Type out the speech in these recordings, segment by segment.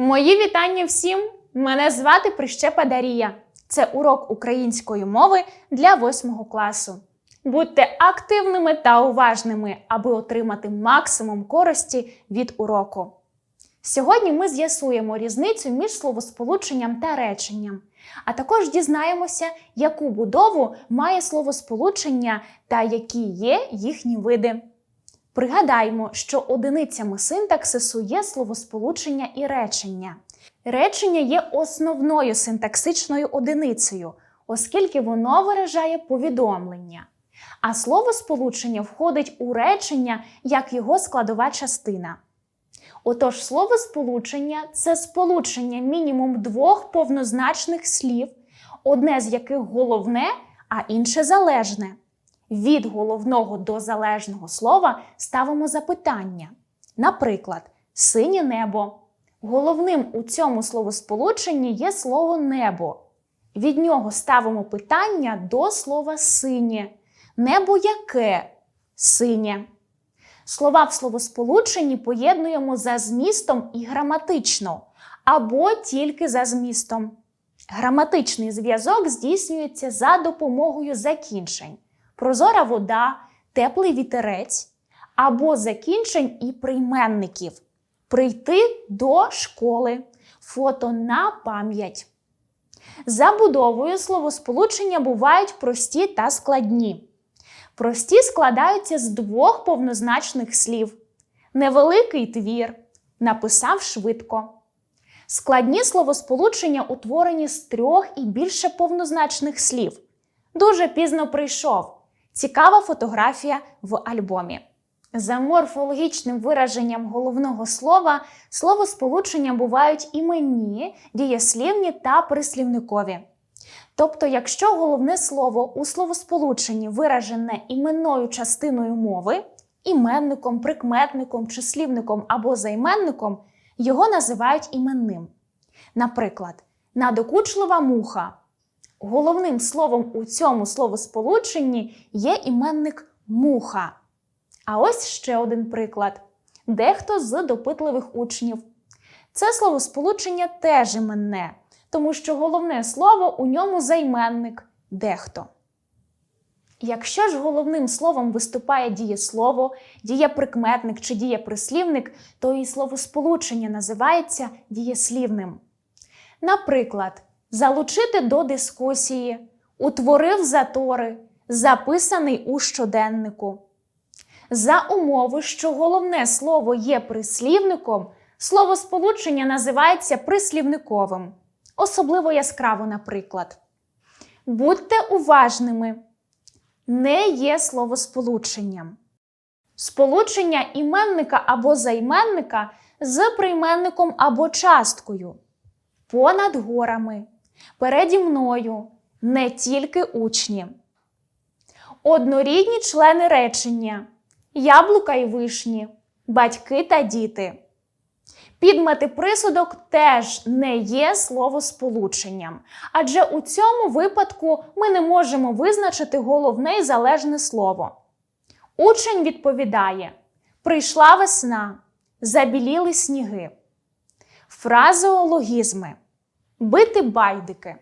Мої вітання всім! Мене звати Прищепа Дарія. Це урок української мови для 8 класу. Будьте активними та уважними, аби отримати максимум користі від уроку. Сьогодні ми з'ясуємо різницю між словосполученням та реченням, а також дізнаємося, яку будову має словосполучення та які є їхні види. Пригадаймо, що одиницями синтаксису є словосполучення і речення. Речення є основною синтаксичною одиницею, оскільки воно виражає повідомлення. А словосполучення входить у речення як його складова частина. Отож, словосполучення це сполучення мінімум двох повнозначних слів, одне з яких головне, а інше залежне. Від головного до залежного слова ставимо запитання. Наприклад, синє небо. Головним у цьому словосполученні є слово небо. Від нього ставимо питання до слова синє. Небо яке? Синє. Слова в словосполученні поєднуємо за змістом і граматично, або тільки за змістом. Граматичний зв'язок здійснюється за допомогою закінчень прозора вода, теплий вітерець або закінчень і прийменників. Прийти до школи, фото на пам'ять. За будовою словосполучення бувають прості та складні. Прості складаються з двох повнозначних слів. Невеликий твір. Написав швидко. Складні словосполучення утворені з трьох і більше повнозначних слів. Дуже пізно прийшов. Цікава фотографія в альбомі. За морфологічним вираженням головного слова словосполучення бувають іменні, дієслівні та прислівникові. Тобто, якщо головне слово у словосполученні виражене іменною частиною мови, іменником, прикметником, числівником або займенником, його називають іменним. Наприклад, надокучлива муха. Головним словом у цьому словосполученні є іменник муха. А ось ще один приклад: дехто з допитливих учнів. Це словосполучення теж іменне, тому що головне слово у ньому займенник дехто. Якщо ж головним словом виступає дієслово, дієприкметник чи дієприслівник, то і словосполучення називається дієслівним. Наприклад, залучити до дискусії, утворив затори, записаний у щоденнику. За умови, що головне слово є прислівником, словосполучення називається прислівниковим, особливо яскраво, наприклад. Будьте уважними. Не є словосполученням. Сполучення іменника або займенника з прийменником або часткою. Понад горами. Переді мною не тільки учні. Однорідні члени речення яблука і вишні, батьки та діти. Підмети присудок теж не є словосполученням, адже у цьому випадку ми не можемо визначити головне і залежне слово. Учень відповідає: Прийшла весна, забіліли сніги. Фразеологізми. Бити байдики.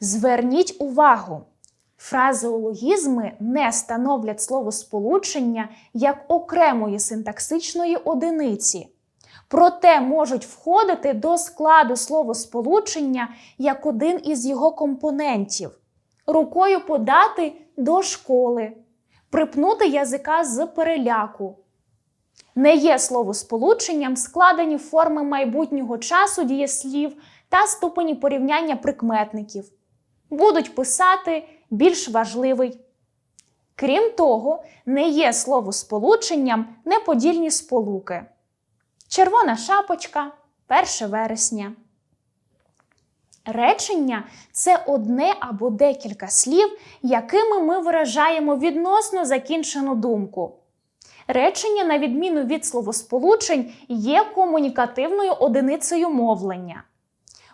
Зверніть увагу. Фразеологізми не становлять словосполучення як окремої синтаксичної одиниці, проте можуть входити до складу словосполучення як один із його компонентів, рукою подати до школи, припнути язика з переляку. Не є словосполученням складені форми майбутнього часу дієслів та ступені порівняння прикметників. Будуть писати більш важливий. Крім того, не є словосполученням неподільні сполуки. Червона шапочка 1 вересня. Речення це одне або декілька слів, якими ми виражаємо відносно закінчену думку. Речення, на відміну від словосполучень, є комунікативною одиницею мовлення.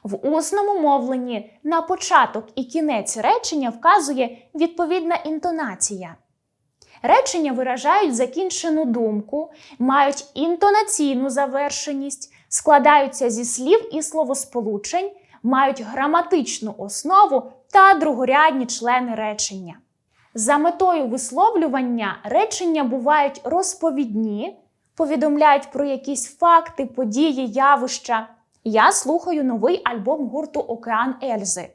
В усному мовленні на початок і кінець речення вказує відповідна інтонація. Речення виражають закінчену думку, мають інтонаційну завершеність, складаються зі слів і словосполучень, мають граматичну основу та другорядні члени речення. За метою висловлювання речення бувають розповідні, повідомляють про якісь факти, події, явища. Я слухаю новий альбом гурту Океан Ельзи.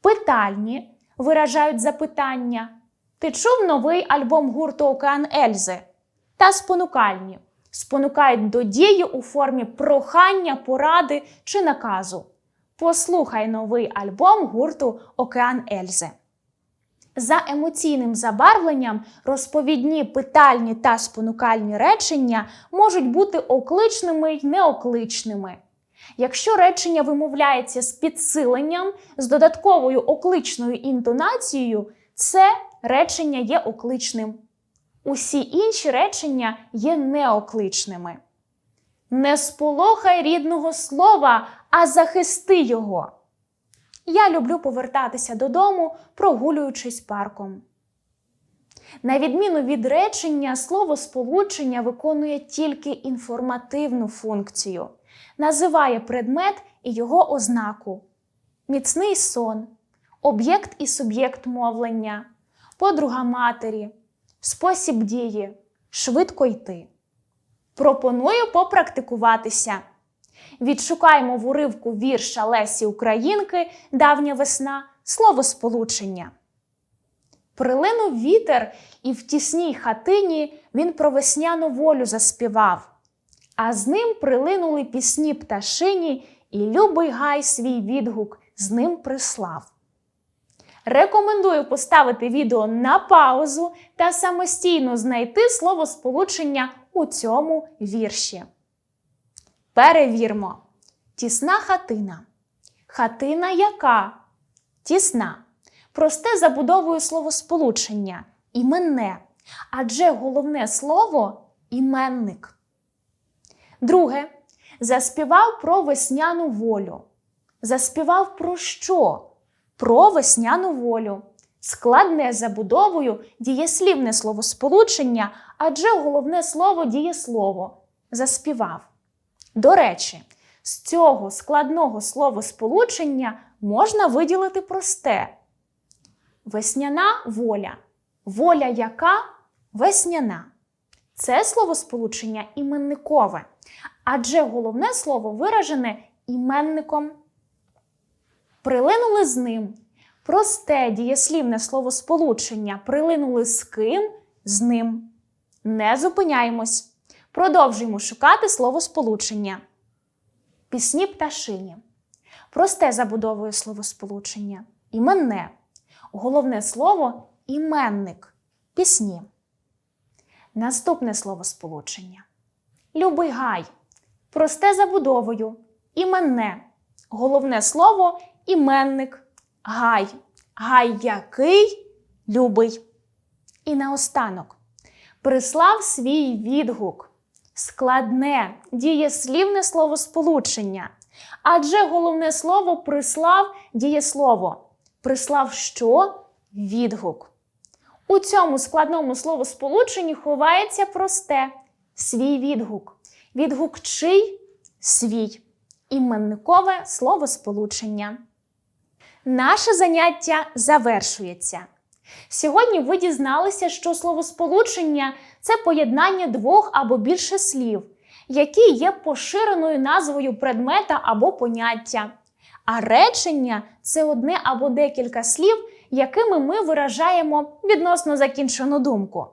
Питальні виражають запитання. Ти чув новий альбом гурту Океан Ельзи? Та спонукальні спонукають до дії у формі прохання, поради чи наказу. Послухай новий альбом гурту Океан Ельзи. За емоційним забарвленням розповідні питальні та спонукальні речення можуть бути окличними й неокличними. Якщо речення вимовляється з підсиленням, з додатковою окличною інтонацією, це речення є окличним. Усі інші речення є неокличними. Не сполохай рідного слова, а захисти його. Я люблю повертатися додому, прогулюючись парком. На відміну від речення, словосполучення виконує тільки інформативну функцію, називає предмет і його ознаку, міцний сон, об'єкт і суб'єкт мовлення, подруга матері, спосіб дії, швидко йти. Пропоную попрактикуватися. Відшукаємо в уривку вірша Лесі Українки Давня весна словосполучення. Прилинув вітер, і в тісній хатині він про весняну волю заспівав, а з ним прилинули пісні пташині, і любий гай свій відгук з ним прислав. Рекомендую поставити відео на паузу та самостійно знайти словосполучення у цьому вірші. Перевірмо. Тісна хатина. Хатина яка? Тісна. Просте забудовою словосполучення іменне. Адже головне слово іменник. Друге. Заспівав про весняну волю. Заспівав про що? Про весняну волю. Складне забудовою дієслівне словосполучення, адже головне слово дієслово. Заспівав. До речі, з цього складного словосполучення можна виділити просте. Весняна воля. Воля яка весняна. Це словосполучення іменникове, адже головне слово виражене іменником. Прилинули з ним. Просте дієслівне словосполучення прилинули з ким з ним. Не зупиняємось. Продовжуємо шукати словосполучення. Пісні пташині. Просте забудовою словосполучення. Іменне. Головне слово іменник. Пісні. Наступне словосполучення. Любий гай. Просте забудовою. Іменне. Головне слово іменник. Гай. Гай який любий. І наостанок. Прислав свій відгук складне, дієслівне словосполучення. Адже головне слово прислав дієслово. Прислав що? Відгук. У цьому складному словосполученні ховається просте свій відгук. Відгук чий свій. Іменникове словосполучення. Наше заняття завершується. Сьогодні ви дізналися, що словосполучення це поєднання двох або більше слів, які є поширеною назвою предмета або поняття. А речення це одне або декілька слів, якими ми виражаємо відносно закінчену думку.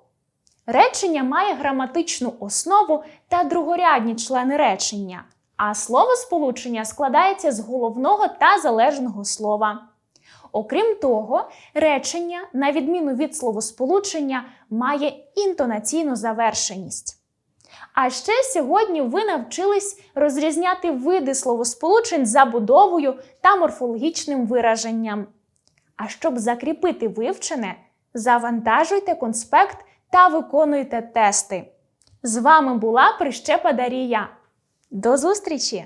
Речення має граматичну основу та другорядні члени речення, а словосполучення складається з головного та залежного слова. Окрім того, речення, на відміну від словосполучення, має інтонаційну завершеність. А ще сьогодні ви навчились розрізняти види словосполучень забудовою та морфологічним вираженням. А щоб закріпити вивчене, завантажуйте конспект та виконуйте тести. З вами була Прищепа Дарія. До зустрічі!